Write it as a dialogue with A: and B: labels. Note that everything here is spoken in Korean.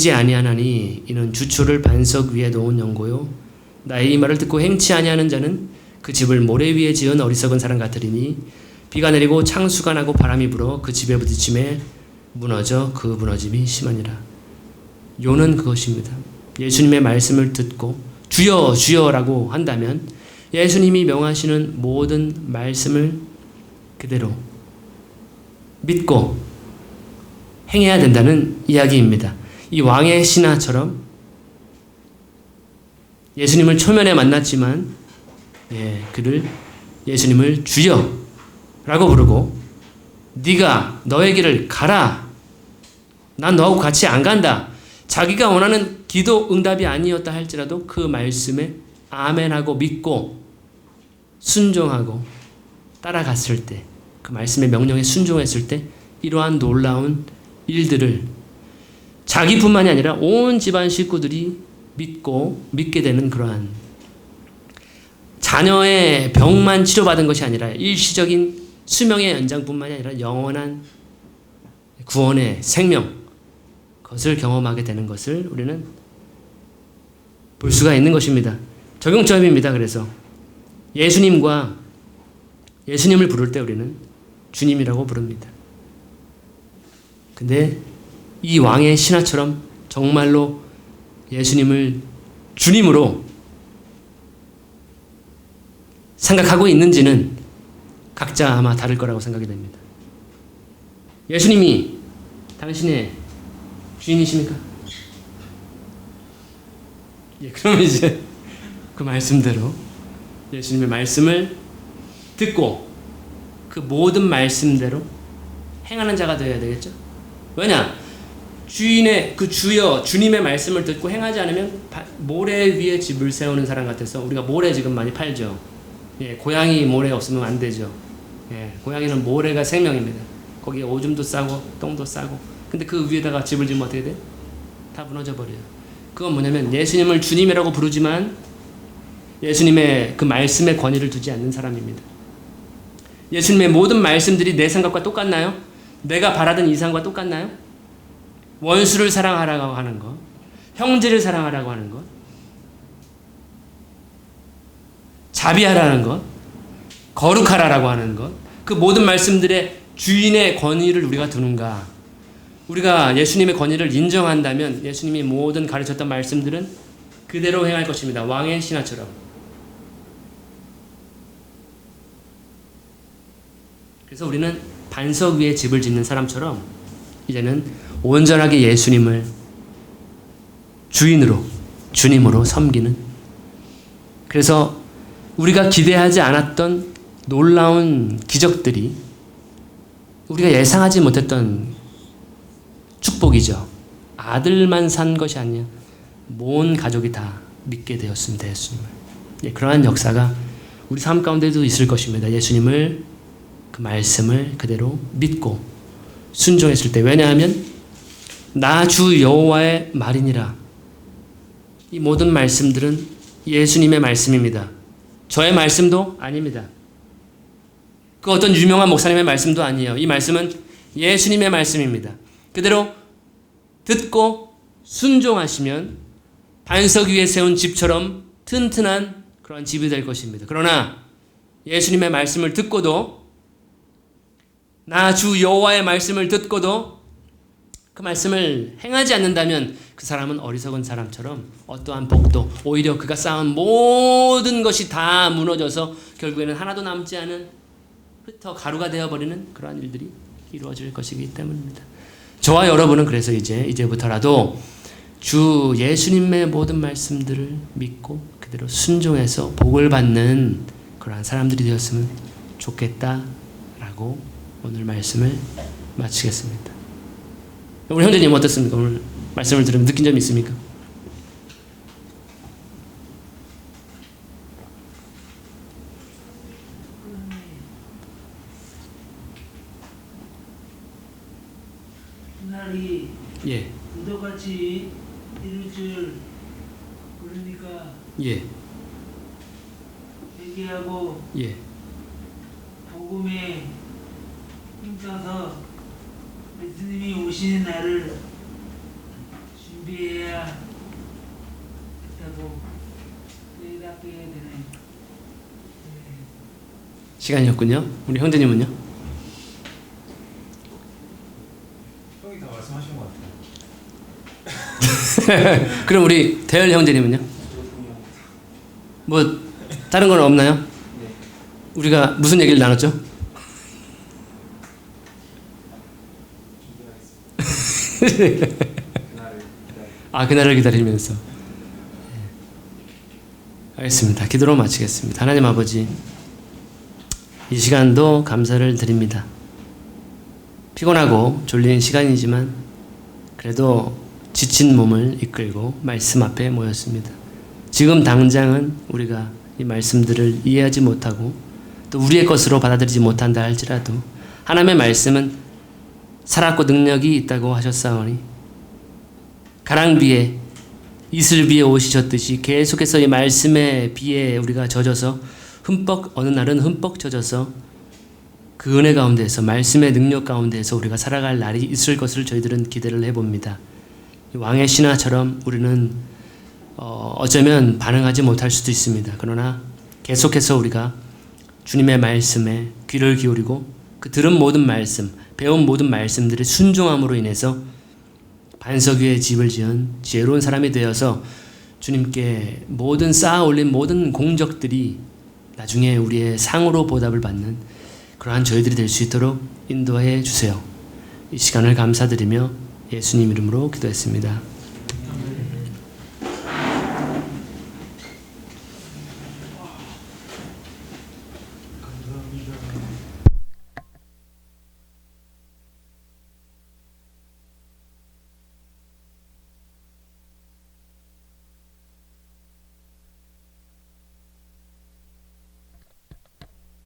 A: 지 아니하나니 이는 주초를 반석 위에 놓은 연고요. 나의 이 말을 듣고 행치 아니하는 자는 그 집을 모래 위에 지은 어리석은 사람 같으리니 비가 내리고 창수가 나고 바람이 불어 그 집에 부딪힘에 무너져 그 무너짐이 심하니라. 요는 그것입니다. 예수님의 말씀을 듣고 주여 주여라고 한다면 예수님이 명하시는 모든 말씀을 그대로 믿고 행해야 된다는 이야기입니다. 이 왕의 신하처럼 예수님을 초면에 만났지만 예, 그를 예수님을 주여라고 부르고 네가 너의 길을 가라. 난 너하고 같이 안 간다. 자기가 원하는 기도 응답이 아니었다 할지라도 그 말씀에 아멘하고 믿고 순종하고 따라갔을 때 그 말씀의 명령에 순종했을 때 이러한 놀라운 일들을 자기뿐만이 아니라 온 집안 식구들이 믿고 믿게 되는 그러한 자녀의 병만 치료받은 것이 아니라 일시적인 수명의 연장뿐만이 아니라 영원한 구원의 생명 그것을 경험하게 되는 것을 우리는 볼 수가 있는 것입니다. 적용점입니다. 그래서 예수님과 예수님을 부를 때 우리는 주님이라고 부릅니다. 근데 이 왕의 신하처럼 정말로 예수님을 주님으로 생각하고 있는지는 각자 아마 다를 거라고 생각이 됩니다. 예수님이 당신의 주인이십니까? 예, 그럼 이제 그 말씀대로 예수님의 말씀을 듣고 그 모든 말씀대로 행하는 자가 되어야 되겠죠. 왜냐? 주인의 그 주여 주님의 말씀을 듣고 행하지 않으면 바, 모래 위에 집을 세우는 사람 같아서 우리가 모래 지금 많이 팔죠. 예, 고양이 모래 없으면 안 되죠. 예, 고양이는 모래가 생명입니다. 거기에 오줌도 싸고 똥도 싸고. 근데 그 위에다가 집을 지으면 어떻게 돼? 다 무너져 버려요. 그건 뭐냐면 예수님을 주님이라고 부르지만 예수님의 그 말씀의 권위를 두지 않는 사람입니다. 예수님의 모든 말씀들이 내 생각과 똑같나요? 내가 바라던 이상과 똑같나요? 원수를 사랑하라고 하는 것, 형제를 사랑하라고 하는 것, 자비하라는 것, 거룩하라라고 하는 것, 그 모든 말씀들의 주인의 권위를 우리가 두는가? 우리가 예수님의 권위를 인정한다면 예수님이 모든 가르쳤던 말씀들은 그대로 행할 것입니다. 왕의 신하처럼. 그래서 우리는 반석 위에 집을 짓는 사람처럼 이제는 온전하게 예수님을 주인으로 주님으로 섬기는 그래서 우리가 기대하지 않았던 놀라운 기적들이 우리가 예상하지 못했던 축복이죠. 아들만 산 것이 아니라 온 가족이 다 믿게 되었습니다. 예수님을. 예, 그러한 역사가 우리 삶 가운데도 있을 것입니다. 예수님을 그 말씀을 그대로 믿고 순종했을 때 왜냐하면 나 주 여호와의 말이니라 이 모든 말씀들은 예수님의 말씀입니다. 저의 말씀도 아닙니다. 그 어떤 유명한 목사님의 말씀도 아니에요. 이 말씀은 예수님의 말씀입니다. 그대로 듣고 순종하시면 반석 위에 세운 집처럼 튼튼한 그런 집이 될 것입니다. 그러나 예수님의 말씀을 듣고도 나 주 여호와의 말씀을 듣고도 그 말씀을 행하지 않는다면 그 사람은 어리석은 사람처럼 어떠한 복도 오히려 그가 쌓은 모든 것이 다 무너져서 결국에는 하나도 남지 않은 흩어 가루가 되어버리는 그러한 일들이 이루어질 것이기 때문입니다. 저와 여러분은 그래서 이제 이제부터라도 주 예수님의 모든 말씀들을 믿고 그대로 순종해서 복을 받는 그러한 사람들이 되었으면 좋겠다라고 오늘 말씀을 마치겠습니다. 우리 형제님 어떻습니까? 오늘 말씀을 들으면 느낀 점 있습니까?
B: 날이
A: 예,
B: 우도같이 이룰 줄 모르니까
A: 예,
B: 얘기하고
A: 예,
B: 복음에 힘써서 예수님이 오시는 날을 준비해야 하고 대답해야 되네. 네.
A: 시간이 없군요. 우리 형제님은요?
C: 형이 다 말씀하신 것 같아요.
A: 그럼 우리 대열 형제님은요? 뭐 다른 건 없나요? 우리가 무슨 얘기를 나눴죠? 아 그날을 기다리면서 예. 알겠습니다. 기도로 마치겠습니다. 하나님 아버지 이 시간도 감사를 드립니다. 피곤하고 졸린 시간이지만 그래도 지친 몸을 이끌고 말씀 앞에 모였습니다. 지금 당장은 우리가 이 말씀들을 이해하지 못하고 또 우리의 것으로 받아들이지 못한다 할지라도 하나님의 말씀은 살았고 능력이 있다고 하셨사오니 가랑비에 이슬비에 오시셨듯이 계속해서 이 말씀의 비에 우리가 젖어서 흠뻑 어느 날은 흠뻑 젖어서 그 은혜 가운데서 말씀의 능력 가운데서 우리가 살아갈 날이 있을 것을 저희들은 기대를 해봅니다. 이 왕의 신하처럼 우리는 어, 어쩌면 반응하지 못할 수도 있습니다. 그러나 계속해서 우리가 주님의 말씀에 귀를 기울이고 그 들은 모든 말씀, 배운 모든 말씀들의 순종함으로 인해서 반석 위에 집을 지은 지혜로운 사람이 되어서 주님께 모든 쌓아 올린 모든 공적들이 나중에 우리의 상으로 보답을 받는 그러한 저희들이 될 수 있도록 인도해 주세요. 이 시간을 감사드리며 예수님 이름으로 기도했습니다.